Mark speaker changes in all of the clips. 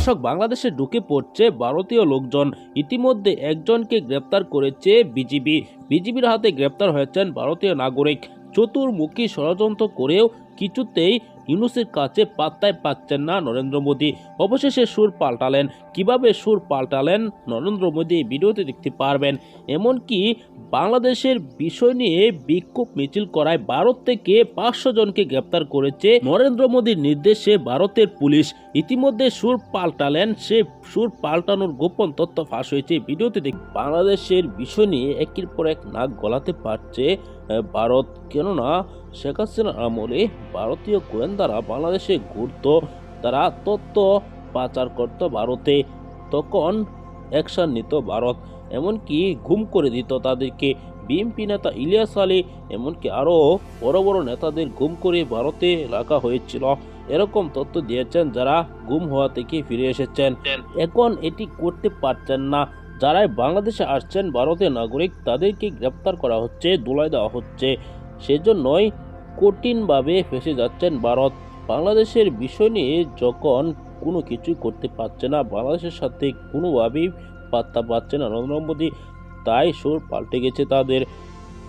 Speaker 1: দর্শক, বাংলাদেশে ঢুকে পড়ছে ভারতীয় লোকজন। ইতিমধ্যে একজনকে গ্রেপ্তার করেছে বিজিবি। বিজিবির হাতে গ্রেপ্তার হয়েছেন ভারতীয় নাগরিক। চতুর্মুখী ষড়যন্ত্র করেও কিছুতেই ইউনুসের কাছে পাত্তায় পাচ্ছেন না নরেন্দ্র মোদী। অবশেষে সুর পাল্টালেন। কীভাবে সুর পাল্টালেন নরেন্দ্র মোদী ভিডিওতে দেখতে পারবেন। এমনকি বাংলাদেশের বিষয় নিয়ে বিক্ষোভ মিছিল করায় ভারত থেকে পাঁচশো জনকে গ্রেপ্তার করেছে নরেন্দ্র মোদীর নির্দেশে ভারতের পুলিশ। ইতিমধ্যে সুর পাল্টালেন, সে সুর পাল্টানোর গোপন তথ্য ফাঁস হয়েছে। ভিডিওতে দেখ বাংলাদেশের বিষয় নিয়ে একের পর এক নাক গলাতে পারছে ভারত। কেননা, শেখ হাসিনার আমলে ভারতীয় গোয়েন্দারা বাংলাদেশে ঘুরত, তারা তথ্য পাচার করত ভারতে। তখন অ্যাকশন নিত ভারত। এমনকি ঘুম করে দিত তাদেরকে। বিএনপি নেতা ইলিয়াস আলী, এমনকি আরও বড় বড় নেতাদের গুম করে ভারতে রাখা হয়েছিল। এরকম তথ্য দিয়েছেন যারা গুম হওয়া থেকে ফিরে এসেছেন। এখন এটি করতে পারছেন না। যারাই বাংলাদেশে আসছেন ভারতের নাগরিক, তাদেরকে গ্রেপ্তার করা হচ্ছে দোলাই দেওয়া হচ্ছে। সেজন্যই কঠিনভাবে ফেসে যাচ্ছেন ভারত। বাংলাদেশের বিষয় নিয়ে যখন কোনো কিছুই করতে পারছে না। বাংলাদেশের সাথে কোনোভাবেই পাত্তা পাচ্ছে না। নরেন্দ্র মোদী তাই সুর পাল্টে গেছে তাদের।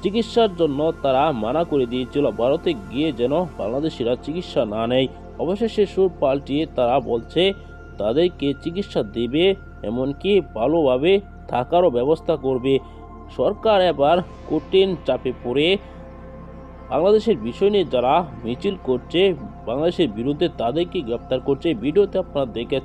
Speaker 1: চিকিৎসার জন্য তারা মানা করে দিয়েছিল, ভারতে গিয়ে যেন বাংলাদেশিরা চিকিৎসা না নেয়। অবশেষে সুর পাল্টিয়ে তারা বলছে, তাদেরকে চিকিৎসা দেবে, এমনকি ভালোভাবে থাকারও ব্যবস্থা করবে। সরকার এবার কঠিন চাপে পড়ে বাংলাদেশের বিষয় নিয়ে যারা মিছিল করছে বাংলাদেশের বিরুদ্ধে তাদেরকে গ্রেপ্তার করছে। ভিডিওতে আপনারা দেখেছেন